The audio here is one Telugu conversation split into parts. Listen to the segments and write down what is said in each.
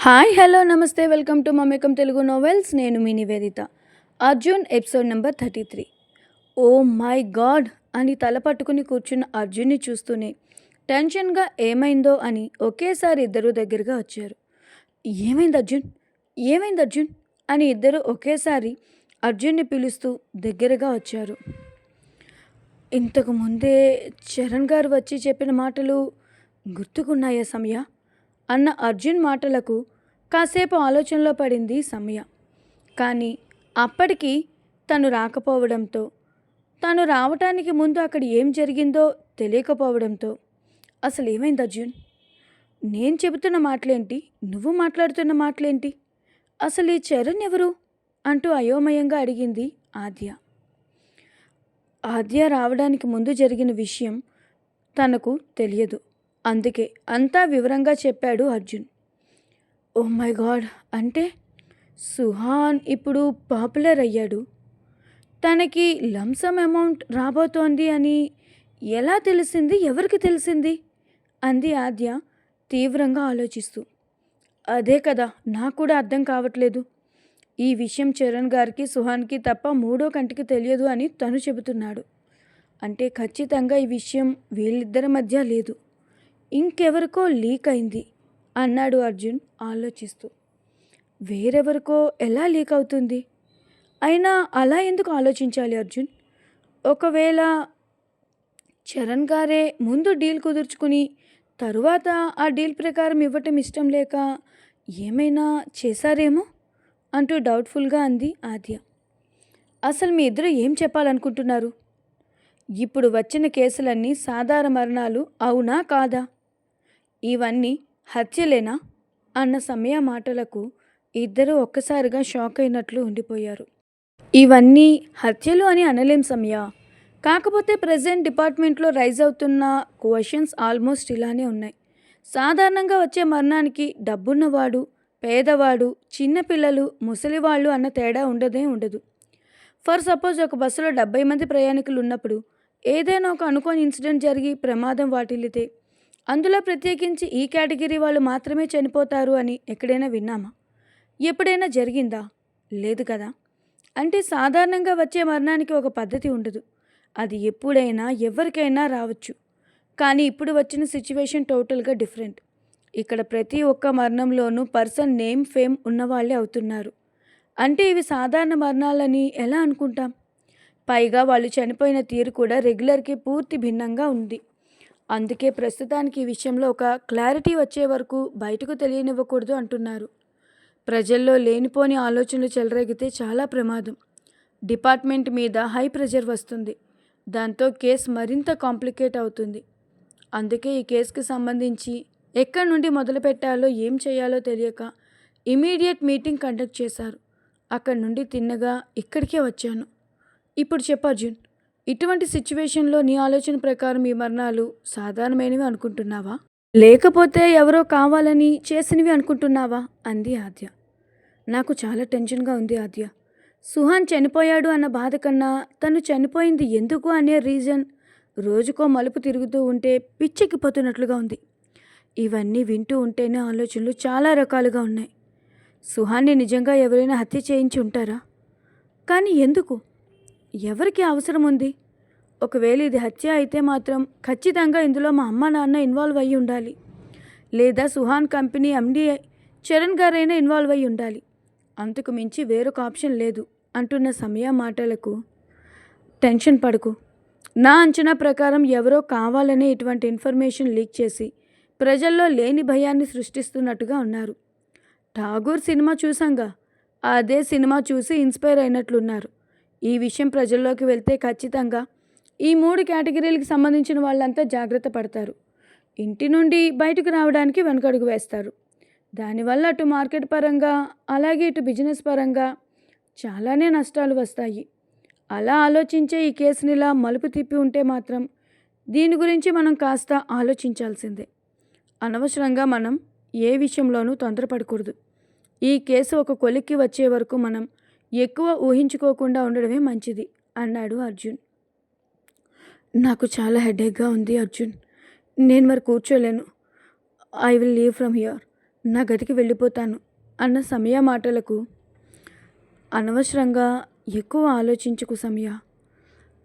హాయ్ హలో నమస్తే welcome to Mamekam Telugu novels నేను మీ Nivedita. Arjun episode number thirty three oh my god అని తల పట్టుకుని కూర్చున్న అర్జున్ని చూస్తూనే టెన్షన్గా ఏమైందో అని ఒకేసారి ఇద్దరు దగ్గరగా వచ్చారు. ఏమైంది అర్జున్? ఏమైంది అర్జున్? అని ఇద్దరు ఒకేసారి అర్జున్ని పిలుస్తూ దగ్గరగా వచ్చారు. ఇంతకు ముందే చరణ్ గారు వచ్చి చెప్పిన మాటలు గుర్తుకున్నాయా సమయ? అన్న అర్జున్ మాటలకు కాసేపు ఆలోచనలో పడింది సమయ. కానీ అప్పటికి తను రాకపోవడంతో తను రావటానికి ముందు అక్కడ ఏం జరిగిందో తెలియకపోవడంతో అసలు ఏమైంది అర్జున్? నేను చెబుతున్న మాటలేంటి? నువ్వు మాట్లాడుతున్న మాటలేంటి? అసలు ఈ చరణ్ ఎవరు? అంటూ అయోమయంగా అడిగింది ఆద్య. ఆద్య రావడానికి ముందు జరిగిన విషయం తనకు తెలియదు. అందుకే అంతా వివరంగా చెప్పాడు అర్జున్. ఓ మై గాడ్! అంటే సుహాన్ ఇప్పుడు పాపులర్ అయ్యాడు. తనకి లంసమ్ అమౌంట్ రాబోతోంది అని ఎలా తెలిసింది? ఎవరికి తెలిసింది? అంది ఆద్య తీవ్రంగా ఆలోచిస్తూ. అదే కదా నాకు కూడా అర్థం కావట్లేదు. ఈ విషయం చరణ్ గారికి సుహాన్కి తప్ప మూడో కంటికి తెలియదు అని తను చెబుతున్నాడు. అంటే ఖచ్చితంగా ఈ విషయం వీళ్ళిద్దరి మధ్య లేదు. ఇంకెవరికో లీక్ అయింది అన్నాడు అర్జున్ ఆలోచిస్తూ. వేరెవరికో ఎలా లీక్ అవుతుంది? అయినా అలా ఎందుకు ఆలోచించాలి అర్జున్? ఒకవేళ చరణ్ గారే ముందు డీల్ కుదుర్చుకుని తరువాత ఆ డీల్ ప్రకారం ఇవ్వటం ఇష్టం లేక ఏమైనా చేశారేమో అంటూ డౌట్ఫుల్గా అంది ఆద్య. అసలు మీ ఇద్దరు ఏం చెప్పాలనుకుంటున్నారు? ఇప్పుడు వచ్చిన కేసులన్నీ సాధారణ మరణాలు అవునా కాదా? ఇవన్నీ హత్యలేనా? అన్న సమయ మాటలకు ఇద్దరూ ఒక్కసారిగా షాక్ అయినట్లు ఉండిపోయారు. ఇవన్నీ హత్యలు అని అనలేం సమయ. కాకపోతే ప్రజెంట్ డిపార్ట్మెంట్లో రైజ్ అవుతున్న క్వశ్చన్స్ ఆల్మోస్ట్ ఇలానే ఉన్నాయి. సాధారణంగా వచ్చే మరణానికి డబ్బున్నవాడు పేదవాడు చిన్నపిల్లలు ముసలివాళ్ళు అన్న తేడా ఉండదే ఉండదు. ఫర్ సపోజ్ ఒక బస్సులో డెబ్బై మంది ప్రయాణికులు ఉన్నప్పుడు ఏదైనా ఒక అనుకోని ఇన్సిడెంట్ జరిగి ప్రమాదం వాటిల్లితే అందులో ప్రత్యేకించి ఈ కేటగిరీ వాళ్ళు మాత్రమే చనిపోతారు అని ఎక్కడైనా విన్నామా? ఎప్పుడైనా జరిగిందా? లేదు కదా. అంటే సాధారణంగా వచ్చే మరణానికి ఒక పద్ధతి ఉండదు. అది ఎప్పుడైనా ఎవరికైనా రావచ్చు. కానీ ఇప్పుడు వచ్చిన సిచ్యువేషన్ టోటల్గా డిఫరెంట్. ఇక్కడ ప్రతి ఒక్క మరణంలోనూ పర్సన్ నేమ్ ఫేమ్ ఉన్నవాళ్ళే అవుతున్నారు. అంటే ఇవి సాధారణ మరణాలని ఎలా అనుకుంటాం? పైగా వాళ్ళు చనిపోయిన తీరు కూడా రెగ్యులర్కి పూర్తి భిన్నంగా ఉంది. అందుకే ప్రస్తుతానికి ఈ విషయంలో ఒక క్లారిటీ వచ్చే వరకు బయటకు తెలియనివ్వకూడదు అంటున్నారు. ప్రజల్లో లేనిపోని ఆలోచనలు చెలరేగితే చాలా ప్రమాదం. డిపార్ట్మెంట్ మీద హై ప్రెషర్ వస్తుంది. దాంతో కేసు మరింత కాంప్లికేట్ అవుతుంది. అందుకే ఈ కేసుకి సంబంధించి ఎక్కడి నుండి మొదలు పెట్టాలో ఏం చేయాలో తెలియక ఇమీడియట్ మీటింగ్ కండక్ట్ చేశారు. అక్కడి నుండి తిన్నగా ఇక్కడికే వచ్చాను. ఇప్పుడు చెప్పు అర్జున్. ఇటువంటి సిచ్యువేషన్లో నీ ఆలోచన ప్రకారం ఈ మరణాలు సాధారణమైనవి అనుకుంటున్నావా? లేకపోతే ఎవరో కావాలని చేసినవి అనుకుంటున్నావా? అంది ఆద్య. నాకు చాలా టెన్షన్గా ఉంది ఆద్య. సుహాన్ చనిపోయాడు అన్న బాధ కన్నా తను చనిపోయింది ఎందుకు అనే రీజన్ రోజుకో మలుపు తిరుగుతూ ఉంటే పిచ్చెక్కిపోతున్నట్లుగా ఉంది. ఇవన్నీ వింటూ ఉంటేనే ఆలోచనలు చాలా రకాలుగా ఉన్నాయి. సుహాన్ని నిజంగా ఎవరైనా హత్య చేయించి ఉంటారా? కానీ ఎందుకు? ఎవరికి అవసరం ఉంది ఒకవేళ ఇది హత్య అయితే మాత్రం ఖచ్చితంగా ఇందులో మా అమ్మ నాన్న ఇన్వాల్వ్ అయ్యి ఉండాలి. లేదా సుహాన్ కంపెనీ ఎండి చరణ్ గారైనా ఇన్వాల్వ్ అయ్యి ఉండాలి. అంతకు మించి వేరొక ఆప్షన్ లేదు అంటున్న సమయ మాటలకు. టెన్షన్ పడకు. నా అంచనా ప్రకారం ఎవరో కావాలనే ఇటువంటి ఇన్ఫర్మేషన్ లీక్ చేసి ప్రజల్లో లేని భయాన్ని సృష్టిస్తున్నట్టుగా ఉన్నారు. ఠాగూర్ సినిమా చూసాంగా అదే సినిమా చూసి ఇన్స్పైర్ అయినట్లున్నారు. ఈ విషయం ప్రజల్లోకి వెళ్తే ఖచ్చితంగా ఈ మూడు కేటగిరీలకు సంబంధించిన వాళ్ళంతా జాగ్రత్త పడతారు. ఇంటి నుండి బయటకు రావడానికి వెనకడుగు వేస్తారు. దానివల్ల అటు మార్కెట్ పరంగా అలాగే ఇటు బిజినెస్ పరంగా చాలానే నష్టాలు వస్తాయి. అలా ఆలోచించే ఈ కేసుని ఇలా మలుపు తిప్పి ఉంటే మాత్రం దీని గురించి మనం కాస్త ఆలోచించాల్సిందే. అనవసరంగా మనం ఏ విషయంలోనూ తొందరపడకూడదు. ఈ కేసు ఒక కొలిక్కి వచ్చే వరకు మనం ఎక్కువ ఊహించుకోకుండా ఉండడమే మంచిది అన్నాడు అర్జున్. నాకు చాలా హెడేక్గా ఉంది అర్జున్. నేను మరి కూర్చోలేను. I will leave from here నా గదికి వెళ్ళిపోతాను అన్న సమయ మాటలకు. అనవసరంగా ఎక్కువ ఆలోచించుకు సమయ.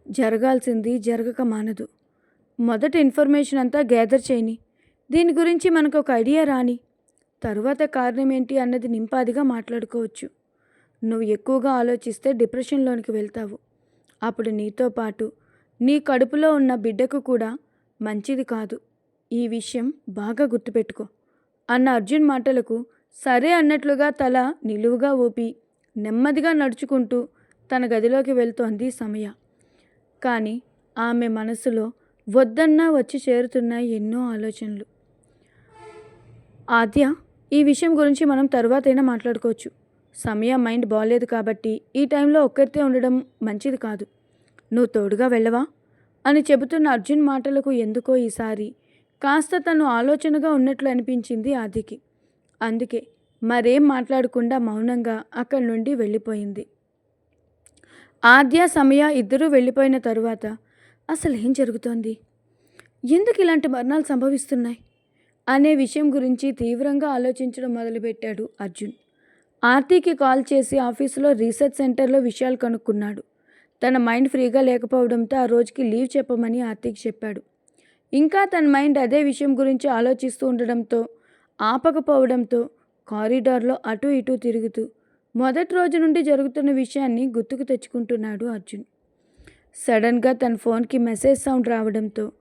జరగాల్సింది జరగక మానదు. మొదట ఇన్ఫర్మేషన్ అంతా గ్యాదర్ చేయని. దీని గురించి మనకు ఒక ఐడియా రాని. తరువాత కారణం ఏంటి అన్నది నింపాదిగా మాట్లాడుకోవచ్చు. నువ్వు ఎక్కువగా ఆలోచిస్తే డిప్రెషన్లోనికి వెళ్తావు. అప్పుడు నీతో పాటు నీ కడుపులో ఉన్న బిడ్డకు కూడా మంచిది కాదు. ఈ విషయం బాగా గుర్తుపెట్టుకో. అన్న అర్జున్ మాటలకు సరే అన్నట్లుగా తల నిలువుగా ఊపి నెమ్మదిగా నడుచుకుంటూ తన గదిలోకి వెళ్తోంది సమయ. కానీ ఆమె మనసులో వద్దన్నా వచ్చి చేరుతున్నాయి ఎన్నో ఆలోచనలు. ఆద్య ఈ విషయం గురించి మనం తర్వాతైనా మాట్లాడుకోవచ్చు. సమయ మైండ్ బాగాలేదు కాబట్టి ఈ టైంలో ఒక్కరితే ఉండడం మంచిది కాదు. నువ్వు తోడుగా వెళ్ళవా? అని చెబుతున్న అర్జున్ మాటలకు ఎందుకో ఈసారి కాస్త తను ఆలోచనగా ఉన్నట్లు అనిపించింది ఆదికి. అందుకే మరేం మాట్లాడకుండా మౌనంగా అక్కడి నుండి వెళ్ళిపోయింది. ఆద్య సమయ ఇద్దరూ వెళ్ళిపోయిన తరువాత అసలు ఏం జరుగుతోంది? ఎందుకు ఇలాంటి మరణాలు సంభవిస్తున్నాయి? అనే విషయం గురించి తీవ్రంగా ఆలోచించడం మొదలుపెట్టాడు అర్జున్. ఆర్తికి కాల్ చేసి ఆఫీసులో రీసెర్చ్ సెంటర్లో విషయాలు కనుక్కున్నాడు. తన మైండ్ ఫ్రీగా లేకపోవడంతో ఆ రోజుకి లీవ్ చెప్పమని ఆర్తికి చెప్పాడు. ఇంకా తన మైండ్ అదే విషయం గురించి ఆలోచిస్తూ ఉండడంతో ఆపకపోవడంతో కారిడార్లో అటు ఇటు తిరుగుతూ మొదటి రోజు నుండి జరుగుతున్న విషయాన్ని గుర్తుకు తెచ్చుకుంటున్నాడు అర్జున్. సడన్గా తన ఫోన్కి మెసేజ్ సౌండ్ రావడంతో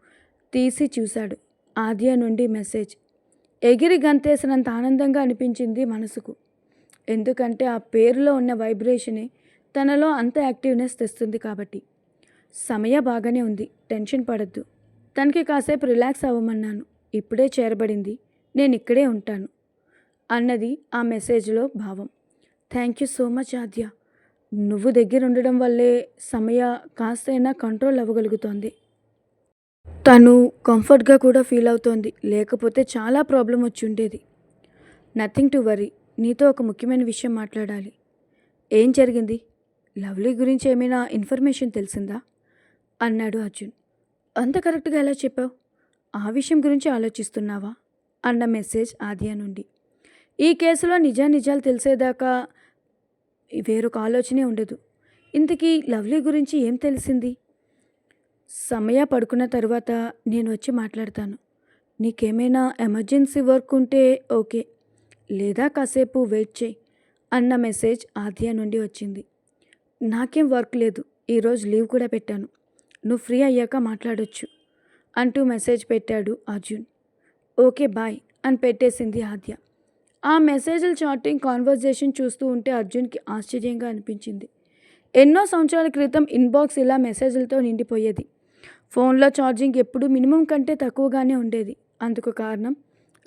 తీసి చూశాడు. ఆద్య నుండి మెసేజ్. ఎగిరి గంతేసినంత ఆనందంగా అనిపించింది మనసుకు. ఎందుకంటే ఆ పేరులో ఉన్న వైబ్రేషనే తనలో అంత యాక్టివ్నెస్ తెస్తుంది కాబట్టి. సమయ బాగానే ఉంది టెన్షన్ పడద్దు. తనకి కాసేపు రిలాక్స్ అవ్వమన్నాను. ఇప్పుడే చేరబడింది నేను ఇక్కడే ఉంటాను అన్నది ఆ మెసేజ్లో భావం. Thank you so much Aadya. నువ్వు దగ్గర ఉండడం వల్లే సమయ కాస్తైనా కంట్రోల్ అవ్వగలుగుతోంది. తను కంఫర్ట్గా కూడా ఫీల్ అవుతోంది లేకపోతే చాలా ప్రాబ్లం వచ్చి ఉండేది. Nothing to worry. నీతో ఒక ముఖ్యమైన విషయం మాట్లాడాలి. ఏం జరిగింది? లవ్లీ గురించి ఏమైనా ఇన్ఫర్మేషన్ తెలిసిందా? అన్నాడు అర్జున్. అంత కరెక్ట్గా ఎలా చెప్పావు? ఆ విషయం గురించి ఆలోచిస్తున్నావా? అన్న మెసేజ్ ఆదియా నుండి. ఈ కేసులో నిజా నిజాలు తెలిసేదాకా వేరొక ఆలోచనే ఉండదు. ఇంతకీ లవ్లీ గురించి ఏం తెలిసింది? సమయ పడుకున్న తర్వాత నేను వచ్చి మాట్లాడతాను. నీకేమైనా ఎమర్జెన్సీ వర్క్ ఉంటే ఓకే. లేదా కాసేపు వెయిట్ చేయి అన్న మెసేజ్ ఆద్య నుండి వచ్చింది. నాకేం వర్క్ లేదు ఈరోజు లీవ్ కూడా పెట్టాను. నువ్వు ఫ్రీ అయ్యాక మాట్లాడొచ్చు అంటూ మెసేజ్ పెట్టాడు అర్జున్. ఓకే బాయ్ అని పెట్టేసింది ఆద్య. ఆ మెసేజ్లు చాటింగ్ కాన్వర్జేషన్ చూస్తూ ఉంటే అర్జున్కి ఆశ్చర్యంగా అనిపించింది. ఎన్నో సంవత్సరాల క్రితం ఇన్బాక్స్ ఇలా మెసేజ్లతో నిండిపోయేది. ఫోన్లో ఛార్జింగ్ ఎప్పుడు మినిమం కంటే తక్కువగానే ఉండేది. అందుకు కారణం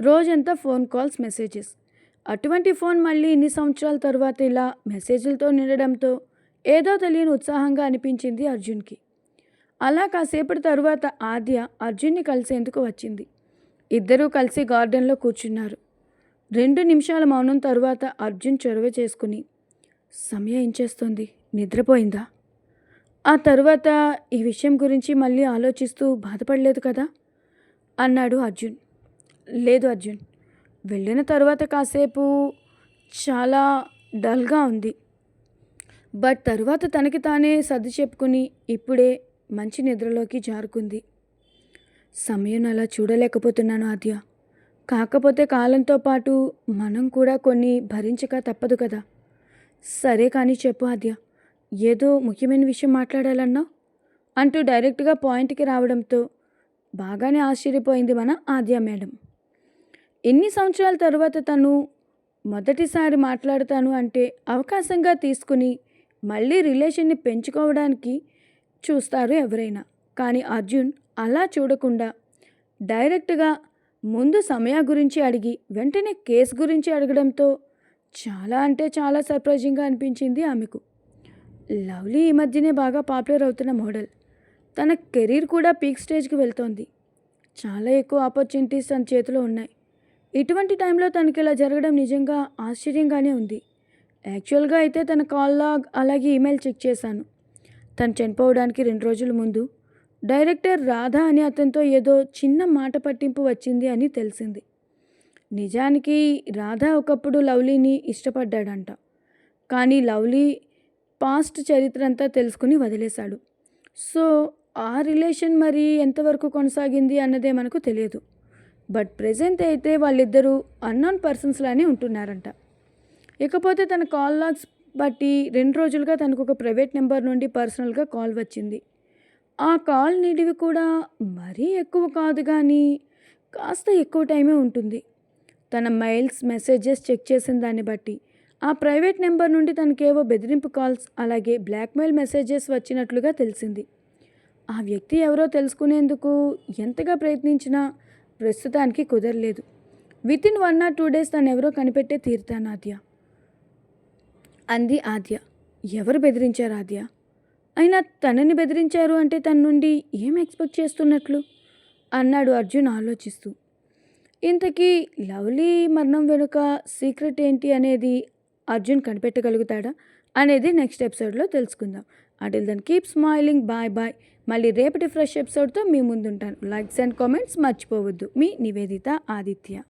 రోజంతా ఫోన్ కాల్స్ మెసేజెస్. అటువంటి ఫోన్ మళ్ళీ ఇన్ని సంవత్సరాల తర్వాత ఇలా మెసేజ్లతో నిండడంతో ఏదో తెలియని ఉత్సాహంగా అనిపించింది అర్జున్కి. అలా కాసేపటి తరువాత ఆద్య అర్జున్ని కలిసేందుకు వచ్చింది. ఇద్దరూ కలిసి గార్డెన్లో కూర్చున్నారు. రెండు నిమిషాల మౌనం తరువాత అర్జున్ చొరవ చేసుకుని సమయం ఏం చేస్తోంది? నిద్రపోయిందా? ఆ తర్వాత ఈ విషయం గురించి మళ్ళీ ఆలోచిస్తూ బాధపడలేదు కదా? అన్నాడు అర్జున్. లేదు అర్జున్. వెళ్ళిన తర్వాత కాసేపు చాలా డల్గా ఉంది. బట్ తరువాత తనకి తానే సర్ది చెప్పుకుని ఇప్పుడే మంచి నిద్రలోకి జారుకుంది. సమయం అలా చూడలేకపోతున్నాను ఆద్య. కాకపోతే కాలంతో పాటు మనం కూడా కొన్ని భరించక తప్పదు కదా. సరే కానీ చెప్పు ఆద్య. ఏదో ముఖ్యమైన విషయం మాట్లాడాలన్నావు అంటూ డైరెక్ట్గా పాయింట్కి రావడంతో బాగానే ఆశ్చర్యపోయింది మన ఆద్య మేడం. ఎన్ని సంవత్సరాల తర్వాత తను మొదటిసారి మాట్లాడతాను అంటే అవకాశంగా తీసుకుని మళ్ళీ రిలేషన్ని పెంచుకోవడానికి చూస్తారు ఎవరైనా. కానీ అర్జున్ అలా చూడకుండా డైరెక్ట్గా ముందు సమయ గురించి అడిగి వెంటనే కేసు గురించి అడగడంతో చాలా అంటే చాలా సర్ప్రైజింగ్గా అనిపించింది ఆమెకు. లవ్లీ ఈ మధ్యనే బాగా పాపులర్ అవుతున్న మోడల్. తన కెరీర్ కూడా పీక్ స్టేజ్కి వెళ్తోంది. చాలా ఎక్కువ ఆపర్చునిటీస్ తన చేతిలో ఉన్నాయి. ఇటువంటి టైంలో తనకి ఇలా జరగడం నిజంగా ఆశ్చర్యంగానే ఉంది. యాక్చువల్గా అయితే తన కాల్ లాగ్ అలాగే ఈమెయిల్ చెక్ చేశాను. తను చనిపోవడానికి రెండు రోజుల ముందు డైరెక్టర్ రాధా అని అతనితో ఏదో చిన్న మాట పట్టింపు వచ్చింది అని తెలిసింది. నిజానికి రాధా ఒకప్పుడు లవ్లీని ఇష్టపడ్డాడంట. కానీ లవ్లీ పాస్ట్ చరిత్ర అంతా తెలుసుకుని వదిలేశాడు. సో ఆ రిలేషన్ మరి ఎంతవరకు కొనసాగింది అన్నదే మనకు తెలియదు. బట్ ప్రజెంట్ అయితే వాళ్ళిద్దరూ అన్నోన్ పర్సన్స్లానే ఉంటున్నారంట. ఇకపోతే తన కాల్ లాగ్స్ బట్టి రెండు రోజులుగా తనకు ఒక ప్రైవేట్ నెంబర్ నుండి పర్సనల్గా కాల్ వచ్చింది. ఆ కాల్ నిడివి కూడా మరీ ఎక్కువ కాదు కానీ కాస్త ఎక్కువ టైమే ఉంటుంది. తన మెయిల్స్ మెసేజెస్ చెక్ చేసిన దాన్ని బట్టి ఆ ప్రైవేట్ నెంబర్ నుండి తనకేవో బెదిరింపు కాల్స్ అలాగే బ్లాక్మెయిల్ మెసేజెస్ వచ్చినట్లుగా తెలిసింది. ఆ వ్యక్తి ఎవరో తెలుసుకునేందుకు ఎంతగా ప్రయత్నించినా ప్రస్తుతానికి కుదరలేదు. Within one or two days తను ఎవరో కనిపెట్టే తీరుతాను ఆద్య. అంది ఆద్య. ఎవరు బెదిరించారు ఆద్య? అయినా తనని బెదిరించారు అంటే తన నుండి ఏం ఎక్స్పెక్ట్ చేస్తున్నట్లు? అన్నాడు అర్జున్ ఆలోచిస్తూ. ఇంతకీ లవ్లీ మరణం వెనుక సీక్రెట్ ఏంటి అనేది అర్జున్ కనిపెట్టగలుగుతాడా అనేది నెక్స్ట్ ఎపిసోడ్లో తెలుసుకుందాం. Until then keep smiling bye bye మళ్ళీ రేపటి ఫ్రెష్ ఎపిసోడ్తో మీ ముందుంటాను. లైక్స్ అండ్ కామెంట్స్ మర్చిపోవద్దు. మీ నివేదిత ఆదిత్య.